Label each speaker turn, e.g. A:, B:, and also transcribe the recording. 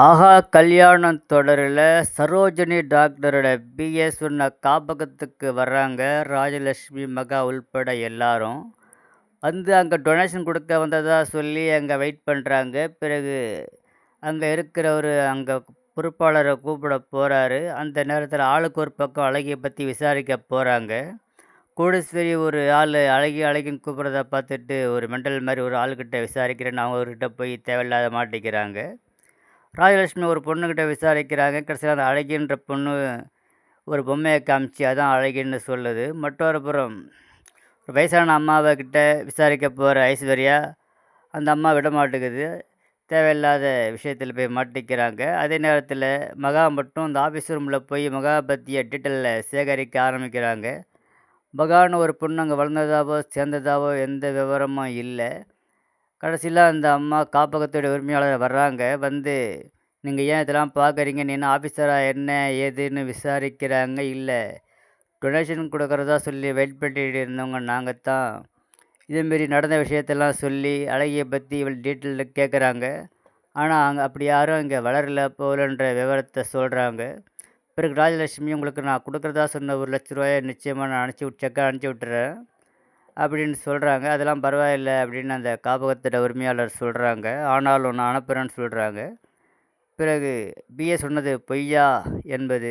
A: ஆஹா கல்யாணம் தொடரில் சரோஜினி டாக்டரோட பிஏ சொன்ன காப்பகத்துக்கு வர்றாங்க ராஜலக்ஷ்மி மகா உள்பட எல்லாரும். வந்து அங்கே டொனேஷன் கொடுக்க வந்ததாக சொல்லி அங்கே வெயிட் பண்ணுறாங்க பிறகு அங்கே இருக்கிறவர் அங்கே பொறுப்பாளரை கூப்பிட போகிறாரு அந்த நேரத்தில் ஆளுக்கு ஒரு பக்கம் அழகியை பற்றி விசாரிக்க போகிறாங்க கோடீஸ்வரி ஒரு ஆள் அழகி அழகின்னு கூப்பிட்றத பார்த்துட்டு ஒரு மெண்டல் மாதிரி ஒரு ஆள்கிட்ட விசாரிக்கிறேன்னு அவர்கிட்ட போய் தேவையில்லாத மாட்டிக்கிறாங்க. ராஜலட்சுமி ஒரு பொண்ணுக்கிட்ட விசாரிக்கிறாங்க. கடைசியில் அந்த அழகின்ற பொண்ணு ஒரு பொம்மையை காமிச்சு அதான் அழகின்னு சொல்லுது. மற்றொரு புறம் ஒரு வயசான அம்மாவை கிட்ட விசாரிக்க போகிற ஐஸ்வர்யா அந்த அம்மா விட மாட்டேங்குது தேவையில்லாத விஷயத்தில் போய் மாட்டிக்கிறாங்க. அதே நேரத்தில் மகா மட்டும் இந்த ஆஃபீஸ் ரூமில் போய் மகா பற்றிய டீட்டெயிலில் சேகரிக்க ஆரம்பிக்கிறாங்க. மகான்னு ஒரு பொண்ணு அங்கே வளர்ந்ததாவோ சேர்ந்ததாவோ எந்த விவரமும் இல்லை. கடைசியில் அந்த அம்மா காப்பகத்துடைய உரிமையாளர் வர்றாங்க. வந்து நீங்கள் ஏன் இதெல்லாம் பார்க்குறீங்க நீ என்ன ஆஃபீஸராக என்ன? ஏதுன்னு விசாரிக்கிறாங்க. இல்லை. டொனேஷன் கொடுக்குறதா சொல்லி வெயிட் பண்ணிட்டு இருந்தவங்க நாங்கள் தான் இதேமாரி நடந்த விஷயத்தெல்லாம் சொல்லி அழகியை பற்றி இவள் டீட்டெயிலில் கேட்குறாங்க ஆனால் அங்கே அப்படி யாரும் இங்கே வளரல போகலன்ற விவரத்தை சொல்கிறாங்க பிறகு ராஜலட்சுமி உங்களுக்கு நான் கொடுக்குறதா சொன்ன ஒரு லட்ச ரூபாயை நிச்சயமாக நான் அனுப்பிச்சி செக்காக அனுப்பிச்சி விட்டுறேன். அப்படின்னு சொல்கிறாங்க அதெல்லாம் பரவாயில்லை அப்படின்னு அந்த காப்பகத்திட்ட உரிமையாளர் சொல்கிறாங்க ஆனாலும் நான் அனுப்புகிறேன்னு சொல்கிறாங்க பிறகு பிஏ சொன்னது பொய்யா என்பது